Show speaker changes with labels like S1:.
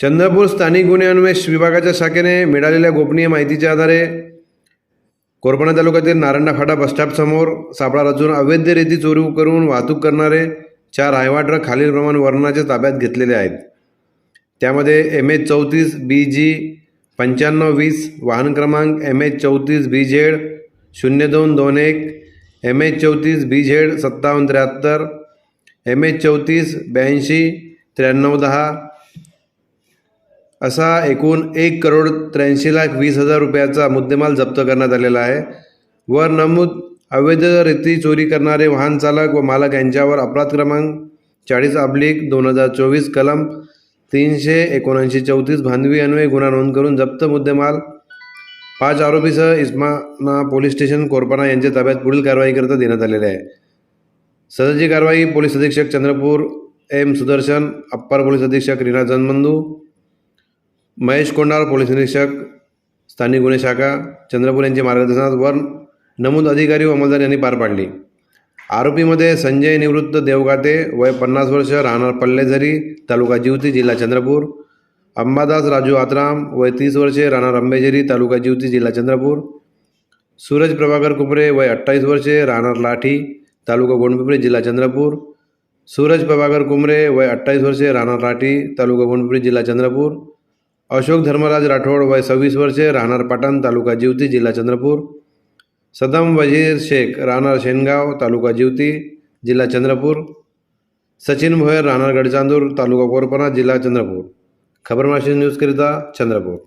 S1: चंद्रपूर स्थानिक गुन्हे अन्वेष विभागाच्या शाखेने मिळालेल्या गोपनीय माहितीच्या आधारे कोरपणा तालुक्यातील नारंडा फाटा बसस्टॉपसमोर सापळा रचून अवैध रेती चोरी करून वाहतूक करणारे चार हायवा खालीलप्रमाणे वर्णनाच्या ताब्यात घेतलेले आहेत. त्यामध्ये एम एच चौतीस बी जी पंच्याण्णव वीस वाहन क्रमांक एम एच चौतीस बी झेड शून्य दोन दोन एक एम एच चौतीस बी झेड सत्तावन्न त्र्याहत्तर एम एच चौतीस ब्याऐंशी त्र्याण्णव दहा असा एकूण एक करोड त्र्याऐंशी लाख वीस हजार रुपयाचा मुद्देमाल जप्त करण्यात आलेला आहे. वर नमूद अवैध चोरी करणारे वाहन चालक व मालक यांच्यावर अपराध क्रमांक चाळीस अब्लिक दोन हजार चोवीस कलम तीनशे एकोणऐंशी चौतीस भांडवी अन्वये गुन्हा नोंद करून जप्त मुद्देमाल. पाच आरोपीसह इस्माना पोलीस स्टेशन कोरपाना यांच्या ताब्यात पुढील कारवाईकरिता देण्यात आलेले आहे. सदरची कारवाई पोलीस अधीक्षक Chandrapur M Sudarshan upper police अधीक्षक रीना जनबंधू महेश कोंडार पोलीस निरीक्षक स्थानिक गुन्हे शाखा चंद्रपूर यांच्या मार्गदर्शनात वर नमूद अधिकारी व अंमलदार यांनी पार पाडली. आरोपीमध्ये संजय निवृत्त देवगाते वय पन्नास वर्ष राहणार पल्लेझरी तालुका जिवती जिल्हा चंद्रपूर. अंबादास राजू आत्राम वय तीस वर्षे राहणार अंबेझरी तालुका जिवती जिल्हा चंद्रपूर. सूरज प्रभाकर कुपरे वय अठ्ठावीस वर्षे राहणार लाठी तालुका गोंडपिपरी जिल्हा चंद्रपूर. सूरज प्रभाकर कुमरे वय अठ्ठावीस वर्षे राहणार लाठी तालुका गोंडपिपरी जिल्हा चंद्रपूर. अशोक धर्मराज राठोड वय सव्वीस वर्षे राहणार पाटण तालुका जिवती जिल्हा चंद्रपूर. सदम वजीर शेख राहणार शेनगाव तालुका जिवती जिल्हा चंद्रपूर. सचिन भोयर राहणार गडचांदूर तालुका कोरपणा जिल्हा चंद्रपूर. खबरमाशी न्यूजकरिता चंद्रपूर.